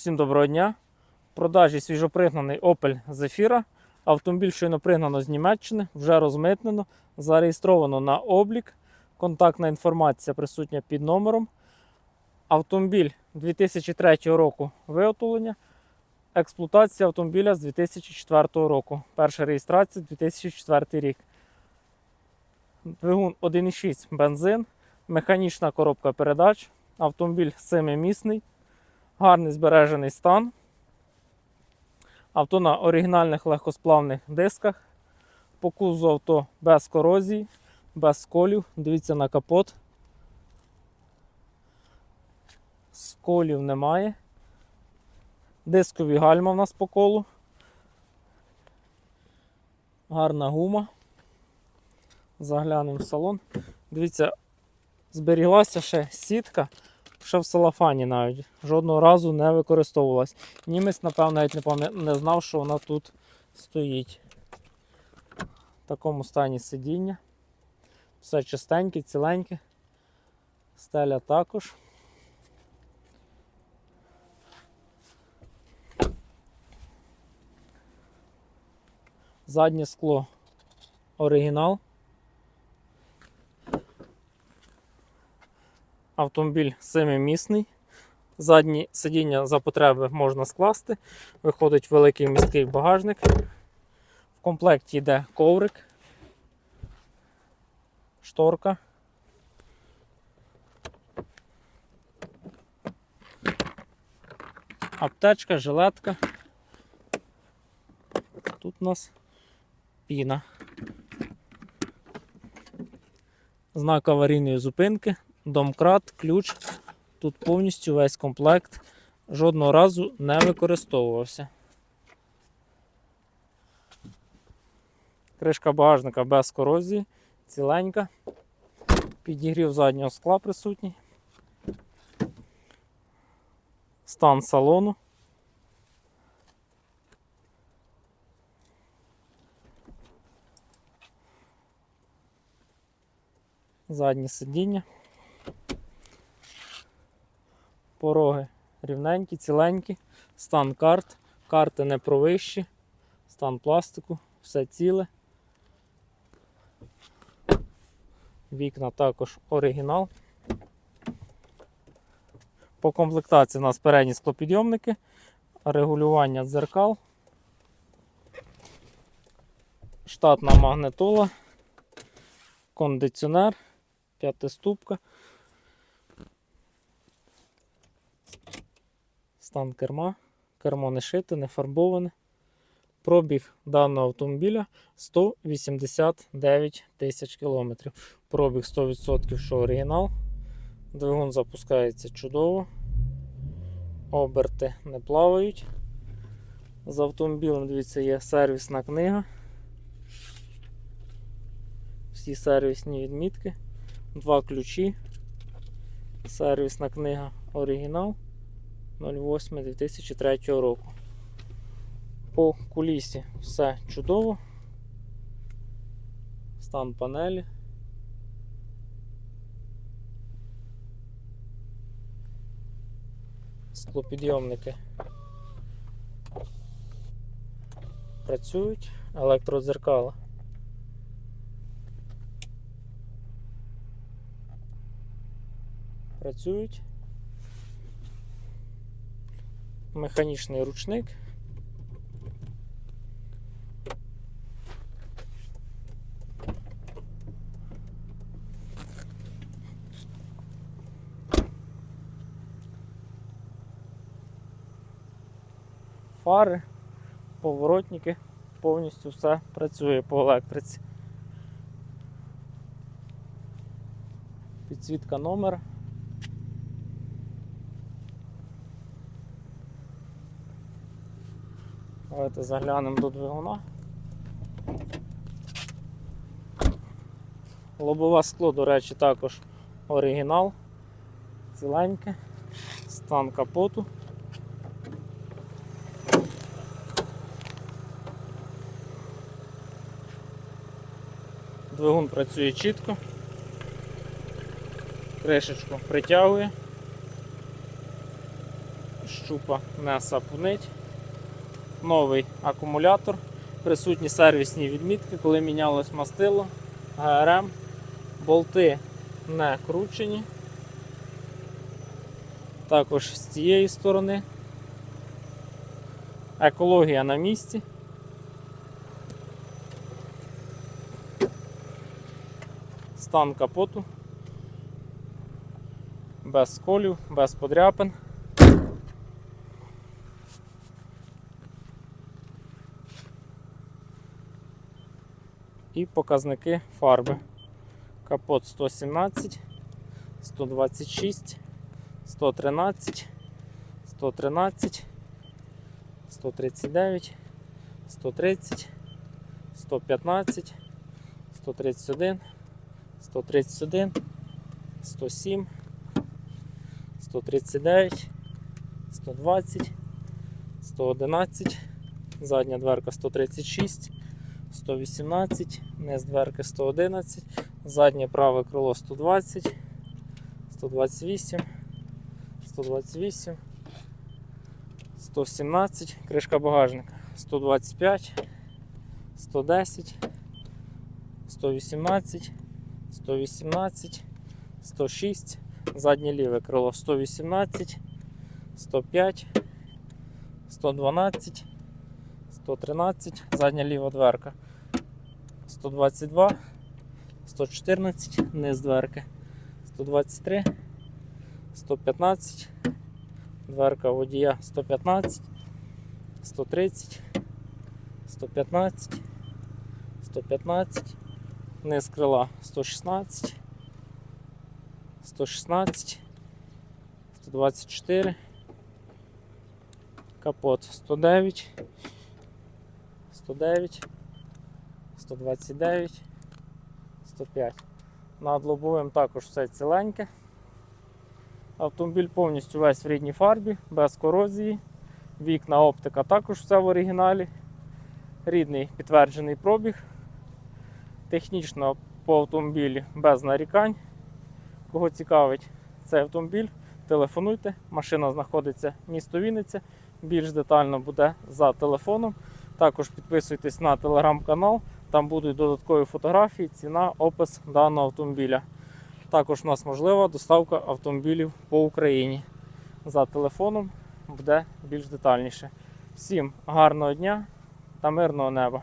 Всім доброго дня. Продажі свіжопригнаний Opel Zafira. Автомобіль щойно пригнано з Німеччини, вже розмитнено, зареєстровано на облік. Контактна інформація присутня під номером. Автомобіль 2003 року виготовлення. Експлуатація автомобіля з 2004 року. Перша реєстрація 2004 рік. Двигун 1,6 бензин, механічна коробка передач. Автомобіль семимісний, гарний збережений стан. Авто на оригінальних легкосплавних дисках. По кузу авто без корозії, без сколів. Дивіться на капот. Сколів немає. Дискові гальма в нас по колу. Гарна гума. Заглянемо в салон. Дивіться, зберіглася ще сітка, ще в салафані навіть. Жодного разу не використовувалась. Німець, напевно, навіть не, пам'ят... не знав, що вона тут стоїть. В такому стані сидіння. Все чистеньке, ціленьке. Стеля також. Заднє скло оригінал. Автомобіль семимісний. Задні сидіння за потреби можна скласти. Виходить великий місткий багажник. В комплекті йде коврик, шторка. Аптечка, жилетка. Тут у нас піна. Знак аварійної зупинки, домкрат, ключ. Тут повністю весь комплект жодного разу не використовувався. Кришка багажника без корозії, ціленька. Підігрів заднього скла присутній. Стан салону. Заднє сидіння. Пороги. Рівненькі, ціленькі, стан карт, карти не провищі, стан пластику, все ціле. Вікна також оригінал. По комплектації у нас передні склопідйомники, регулювання дзеркал, штатна магнитола, кондиціонер, п'ятиступка. Стан керма. Кермо не шите, не фарбоване. Пробіг даного автомобіля 189 тисяч кілометрів. Пробіг 100%, що оригінал. Двигун запускається чудово. Оберти не плавають. З автомобілем, дивіться, є сервісна книга. Всі сервісні відмітки. Два ключі. Сервісна книга оригінал. 08 2003 року. По кулісі все чудово. Стан панелі. Склопідйомники працюють, електродзеркала. Працюють. Механічний ручник. Фари, поворотники, повністю все працює по електриці. Підсвітка номера. Давайте заглянемо до двигуна. Лобове скло, до речі, також оригінал, ціленьке, стан капоту. Двигун працює чітко, кришечку притягує, щупа не сапунить. Новий акумулятор. Присутні сервісні відмітки, коли мінялось мастило, ГРМ, болти не кручені. Також з цієї сторони. Екологія на місці. Стан капоту. Без сколів, без подряпин. І показники фарби. Капот 117, 126, 113, 113, 139, 130, 115, 131, 131, 107, 139, 120, 111, задня дверка 136, 118, низ дверки 111, заднє праве крило 120, 128, 128, 117, кришка багажника 125, 110, 118, 118, 106, заднє ліве крило 118, 105, 112, 113, задня ліва дверка. 122, 114, низ дверки. 123, 115, дверка водія 115, 130, 115, 115, низ крила 116, 116, 124, капот 109, 109, 129, 105. Над лобовим також все ціленьке. Автомобіль повністю весь в рідній фарбі, без корозії. Вікна оптика також все в оригіналі. Рідний підтверджений пробіг. Технічно по автомобілі без нарікань. Кого цікавить цей автомобіль, телефонуйте. Машина знаходиться місто Вінниця. Більш детально буде за телефоном. Також підписуйтесь на телеграм-канал, там будуть додаткові фотографії, ціна, опис даного автомобіля. Також у нас можлива доставка автомобілів по Україні. За телефоном буде більш детальніше. Всім гарного дня та мирного неба!